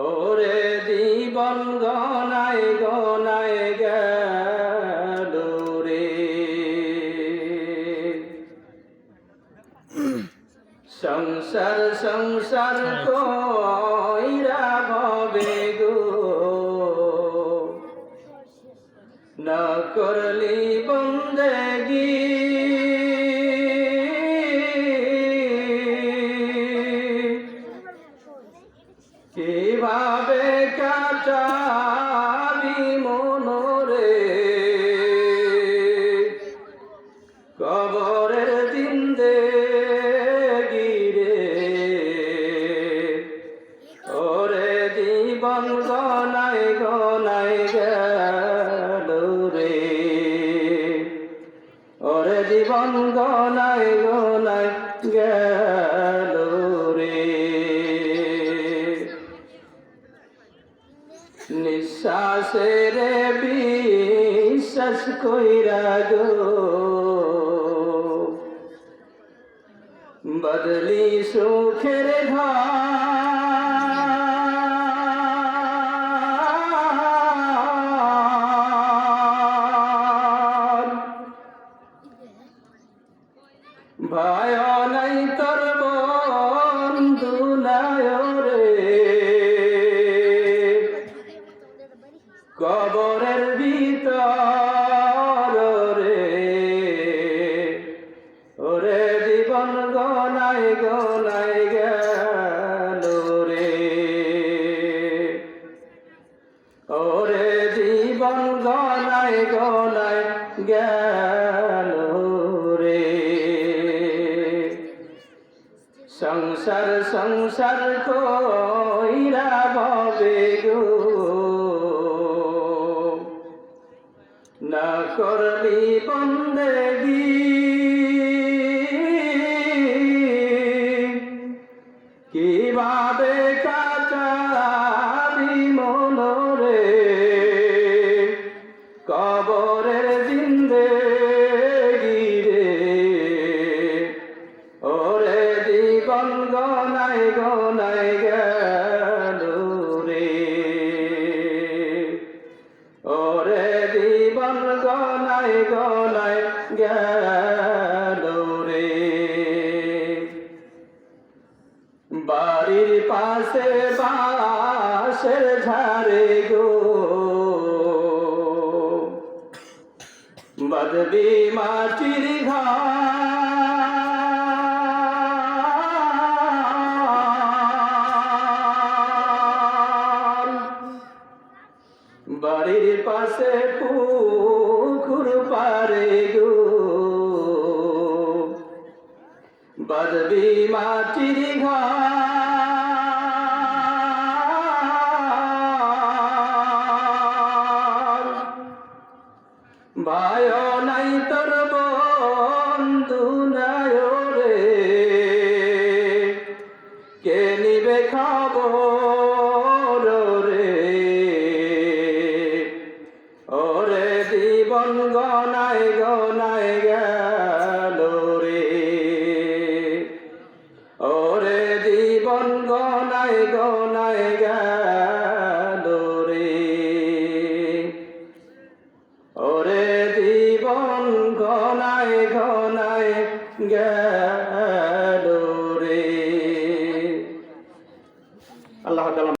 ওরে জীবন গনাই গনাই গেল রে। সংসার সংসার কইরা ভবে গো। না করলি জীবন গনাই গনাই গেল রে। নিঃশ্বাসের বিশ্বাস কইরা গো। বদলি সুখের ঘর গেল রে সংসার সংসার কইরা ভবে গো। না করলি জীবন গনাই গনাই গেল রে। ওরে জীবন গনাই গনাই গেল রে। বাড়ির পাশে বাসের ঝাড়ে গো। বদবি মাটির ঘর পাশে পুকুর পারে গো। বদবি মাটির ঘর। ভাই নাই তোর বন্ধু নাই রে কে নিবে খবর? জীবন গনাই গনাই গেল রে। ওরে জীবন গনাই গনাই গেল রে। ওরে জীবন গনাই গনায়